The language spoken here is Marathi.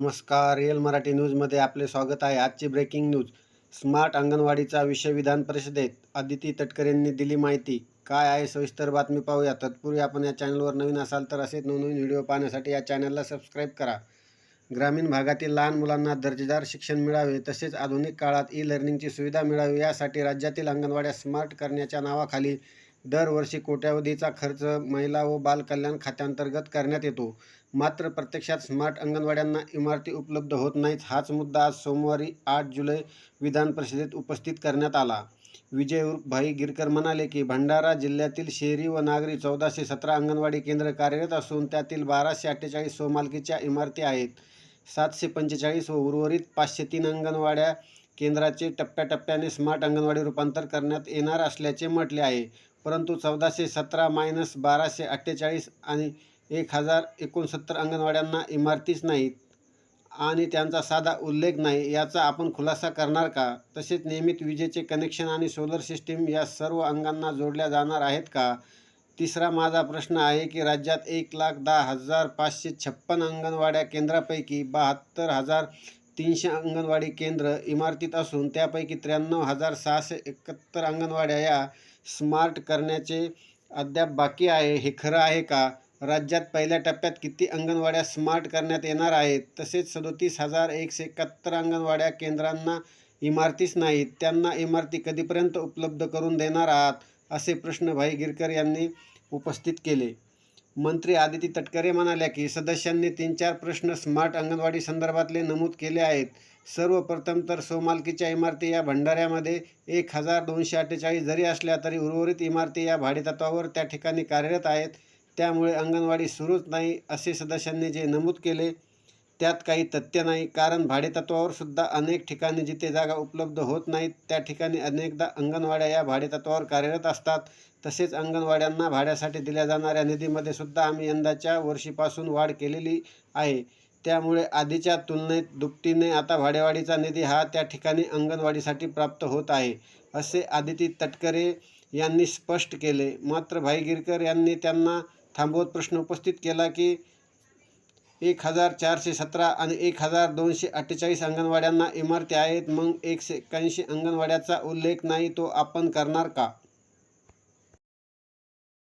नमस्कार रिअल मराठी न्यूजमध्ये आपले स्वागत आहे. आजची ब्रेकिंग न्यूज स्मार्ट अंगणवाडीचा विषय विधान परिषदेत आदिती तटकरेंनी दिली माहिती. काय आहे सविस्तर बातमी पाहूया. तत्पूर्वी आपण या चॅनलवर नवीन असाल तर असेच नवनवीन व्हिडिओ पाहण्यासाठी या चॅनलला सबस्क्राईब करा. ग्रामीण भागातील लहान मुलांना दर्जेदार शिक्षण मिळावे तसेच आधुनिक काळात ई लर्निंगची सुविधा मिळावी यासाठी राज्यातील अंगणवाड्या स्मार्ट करण्याच्या नावाखाली दरवर्षी कोट्यावधीचा खर्च महिला व बाल कल्याण खात्यांतर्गत करण्यात येतो. मात्र प्रत्यक्षात स्मार्ट अंगणवाड्यांना इमारती उपलब्ध होत नाहीत हाच मुद्दा आज सोमवारी आठ जुलै विधान परिषदेत उपस्थित करण्यात आला. विजय भाई गिरकर म्हणाले की भंडारा जिल्ह्यातील शहरी व नागरी चौदाशे सतरा अंगणवाडी केंद्र कार्यरत असून त्यातील बाराशे अठ्ठेचाळीस स्वमालकीच्या इमारती आहेत. सातशे पंचेचाळीस व उर्वरित पाचशे तीन अंगणवाड्या केंद्राचे टप्प्याटप्प्याने स्मार्ट अंगणवाडी रूपांतर करण्यात येणार असल्याचे म्हटले आहे. परंतु चौदाशे सतरा मायनस बाराशे अठ्ठेचाळीस आणि एक हजार एकोणसत्तर अंगणवाड्यांना इमारतीच नाहीत. आणि त्यांचा साधा उल्लेख नाही याचा आपण खुलासा करणार का? तसेच नियमित विजेचे कनेक्शन आणि सोलर सिस्टीम या सर्व अंगांना जोडल्या जाणार आहेत का? तिसरा माझा प्रश्न आहे की राज्यात एक लाख दहा हजार पाचशे छप्पन अंगणवाड्या केंद्रापैकी बहात्तर हजार तीनशे अंगणवाडी केंद्र इमारतीत असून त्यापैकी त्र्याण्णव हजार सहाशे एकाहत्तर अंगणवाड्या या स्मार्ट करण्याचे अद्याप बाकी आहे. हे खरं आहे का? राज्यात पहिल्या टप्प्यात किती अंगणवाड्या स्मार्ट करण्यात येणार आहेत? तसेच सदोतीस हजार एकशे एकाहत्तर अंगणवाड्या केंद्रांना इमारतीच नाहीत. त्यांना इमारती कधीपर्यंत उपलब्ध करून देणार आहात? असे प्रश्न भाई गिरकर यांनी उपस्थित केले. मंत्री आदिती तटकरे म्हणाल्या की सदस्यांनी तीन चार प्रश्न स्मार्ट अंगणवाडी संदर्भातले नमूद केले आहेत. सर्वप्रथम तर सोमालकीच्या इमारती या भंडाऱ्यामध्ये एक हजार दोनशे अठ्ठेचाळीस जरी असल्या तरी उर्वरित इमारती या भाडेतत्वावर त्या ठिकाणी कार्यरत आहेत. त्यामुळे अंगणवाडी सुरूच नाही असे सदस्यांनी जे नमूद केले त्यात काही तथ्य नाही. कारण भाडेतत्वावर सुद्धा अनेक ठिकाणी जिथे जागा उपलब्ध होत नाहीत त्या ठिकाणी अनेकदा अंगणवाड्या या भाडेतत्वावर कार्यरत असतात. तसेच अंगणवाड्यांना भाड्यासाठी दिल्या जाणाऱ्या निधीमध्ये सुद्धा आम्ही यंदाच्या वर्षीपासून वाढ केलेली आहे. त्यामुळे आधीच्या तुलनेत दुपटीने आता भाडेवाढीचा निधी हा त्या ठिकाणी अंगणवाडीसाठी प्राप्त होत आहे असे आदिती तटकरे यांनी स्पष्ट केले. मात्र भाई गिरकर यांनी त्यांना थांबवत प्रश्न उपस्थित केला की एक हजार चारशे सतरा आणि एक हजार दोनशे अठ्ठेचाळीस अंगणवाड्यांना इमारती आहेत मग एकशे एक्याऐंशी अंगणवाड्याचा उल्लेख नाही तो आपण करणार का?